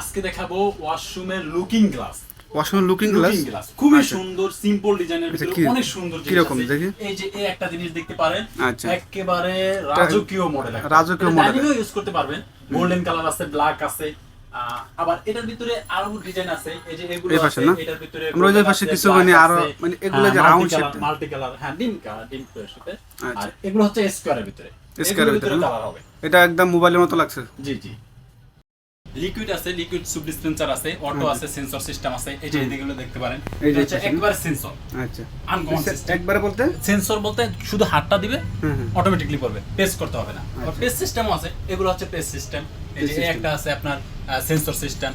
আজকে দেখাবো ওয়াশরুমের looking glass washroom looking glass খুবই আচ্ছা। সুন্দর সিম্পল ডিজাইনের আচ্ছা, ভিতরে অনেক সুন্দর কীরকম আছে। দেখি? এই যে এই একটা জিনিস দেখতে পারেন আচ্ছা। একেবারে রাজকীয় মডেল রাজকীয় model। ইউজ করতে পারবেন। গোল্ডেন কালার আছে ব্ল্যাক আছে আবার এটার ভিতরে আরও ডিজাইন আছে। এই যে এগুলো আছে এটার ভিতরে আমরা ওই পাশে কিছু মানে আরো- মানে এগুলো যে round shape। মাল্টি কালার হ্যাঁ ডিম কালার ডিম সাথে। আর এগুলো হচ্ছে স্কোয়ারের ভিতরে। ভিতরে এটা একদম মোবাইলের মতো লাগছে। জি জি। লিকুইড আছে লিকুইড সুপ ডিসপেন্সার আছে অটো আছে সেন্সর সিস্টেম আছে এই যে এদিকগুলো দেখতে পারেন। এটা হচ্ছে একবার সেন্সর আচ্ছা। আনকমন সিস্টেম একবারে বলতে? সেন্সর বলতে শুধু হাতটা দিবে অটোমেটিকলি করবে পেস করতে হবে না। আচ্ছা। পেস সিস্টেমও আছে এগুলো হচ্ছে পেস সিস্টেম এই যে। একটা আছে আপনার সেন্সর সিস্টেম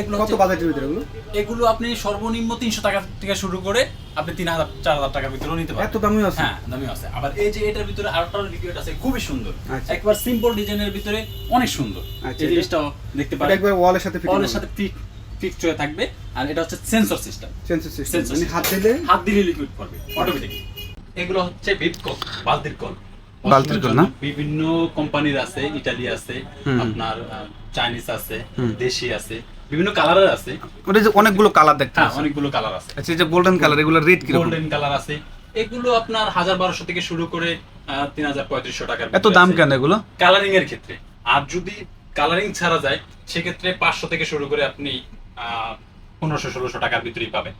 এগুলো কত বাজেটের ভিতরে এগুলো? এগুলো আপনি সর্বনিম্ন তিনশো টাকা থেকে শুরু করে আপনি তিন হাজার চার হাজার টাকার ভিতরেও নিতে পারেন এত দামি আছে? হ্যাঁ দামি আছে। আবার এই যে এটার ভিতরে আরেকটা লিকুইড আছে খুবই সুন্দর। আচ্ছা। একবার সিম্পল ডিজাইনের ভিতরে অনেক সুন্দর। আচ্ছা, এই এটা- জিনিসটাও দেখতে পারেন। একবার ওয়ালের সাথে ফিট ওয়ালের সাথে ফিক ফিক্সড হয়ে থাকবে। আর এটা হচ্ছে সেন্সর সিস্টেম সেন্সর সিস্টেম মানে হাত দিলে হাত দিলে লিকুইড করবে অটোমেটিক এগুলো হচ্ছে বিটকল বালতির কল বালতির কল না? বিভিন্ন কোম্পানির আছে ইটালি আছে আপনার চাইনিজ আছে হুম। দেশি আছে। বিভিন্ন কালারের আছে। ওটা যে অনেকগুলো কালার দেখতে হ্যাঁ অনেকগুলো কালার আছে। আচ্ছা এই যে গোল্ডেন কালার এগুলো রেড কীরকম? গোল্ডেন কালার আছে। এগুলো আপনার হাজার বারোশো থেকে শুরু করে তিন হাজার পঁয়ত্রিশশো টাকার এত দাম কেন এগুলো? কালারিং এর ক্ষেত্রে। আর যদি কালারিং ছাড়া যায় সেক্ষেত্রে পাঁচশো থেকে শুরু করে আপনি পনেরোশো ষোলোশো টাকার ভিতরেই পাবেন।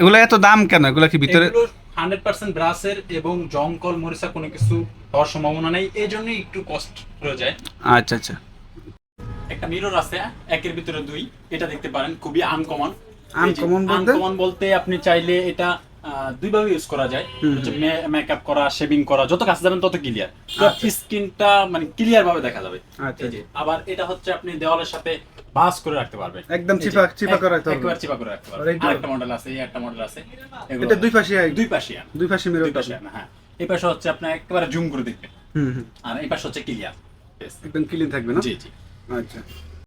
এগুলো এত দাম কেন? এগুলো কি ভিতরে হান্ড্রেড পার্সেন্ট ব্রাশের এবং জংকল মরিচা কোনো কিছু হওয়ার সম্ভাবনা নেই। এই জন্যই একটু কষ্ট হয়ে যায়। আচ্ছা আচ্ছা। একটা মিরর আছে একের ভিতরে দুই। এটা দেখতে পারেন খুবই আনকমন Uncommon বলতে? আনকমন বলতে আপনি চাইলে এটা দুইভাবে ইউজ করা যায়। হুম। মেকআপ করা শেভিং করা যত কাছে যাবেন তত ক্লিয়ার আচ্ছা। স্কিনটা মানে ক্লিয়ার ভাবে দেখা যাবে। আচ্ছা। আবার এটা হচ্ছে আপনি দেওয়ালের সাথে বাস করে রাখতে পারবেন। একদম চিপা- চিপা করে রাখতে পারবেন। একবার চিপা করে রাখতে পারবেন? আরেকটা মডেল আছে এই একটা মডেল আছে। এটা দুই পাশে দুই পাশে। দুই পাশে মিরর দুই পাশে হ্যাঁ। এই পাশে হচ্ছে আপনি একেবারে জুম করে দেখবেন। হুম হুম। আর এই পাশে হচ্ছে ক্লিয়ার একদম ক্লিন থাকবে না? জি জি। আচ্ছা।